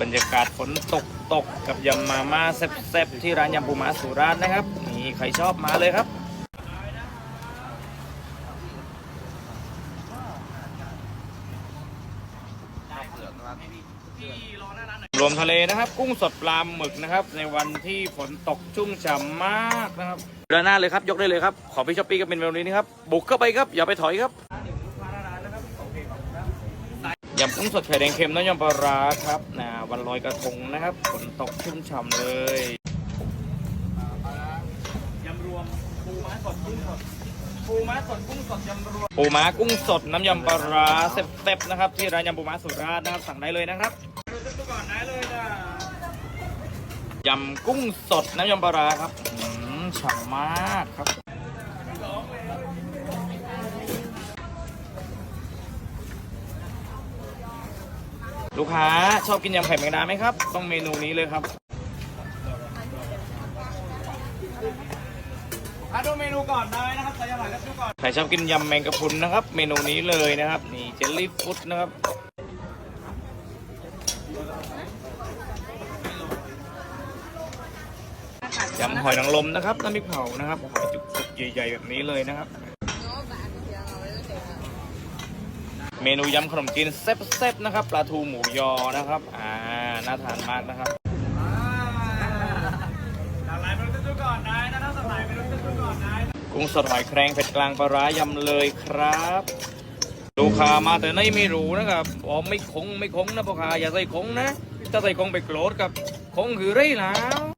บรรยากาศฝนตกตกกับยำมาม่าแซ่บๆที่ร้านยำปูม้าสุราษฎร์นะครับ นี่ใครชอบมาเลยครับรวมทะเลนะครับ กุ้งสดปลาหมึกนะครับ ในวันที่ฝนตกชุ่มฉ่ำมากนะครับเดินหน้าเลยครับ ยกได้เลยครับ ขอพี่ช้อปปี้ก็เป็นแบบนี้นะครับ บุกเข้าไปครับ อย่าไปถอยครับยำกุ้งสดไข่แดงเค็มน้ำยำปลาร้าครับนะวันลอยกระทงนะครับฝนตกชุ่มฉ่ำเลยยำรวมปูม้าสดกุ้งสดปูม้าสดกุ้งสดยำรวมปูม้ากุ้งสดน้ำยำปลาร้าเซ็บๆนะครับ ที่ร้านยำปูม้าสุราษฎร์นะครับสั่งได้เลยนะครับก่อนได้เลยจ้ายำกุ้งสดน้ำยำปลาร้าครับอืมฉ่ำมากครับ ลูกค้าชอบกินยำไข่แมงดาไหมครับ ต้องเมนูนี้เลยครับดูเมนูก่อนได้นะครับใครจะหน่อยก็ดูก่อนใครชอบกินยำแมงกะพรุนนะครับ เมนูนี้เลยนะครับ นี่เจลลี่ฟุตนะครับ ยำหอยนางรมนะครับน้ำพริกเผานะครับหอยจุกๆใหญ่ๆแบบนี้เลยนะครับ เมนูยำขนมจีนแซ่บๆนะครับปลาทูหมูยอนะครับ อ่าน่าทานมากนะครับกุ้งสดหอยแครงเผ็ดกลางปลาร้ายำเลยครับลูกค้ามาแต่ไหนไม่รู้นะครับอ๋อไม่คงไม่คงนะพ่อค้าอย่าใส่คงนะถ้าใส่คงไปโกรธกับคงคือไรแล้ว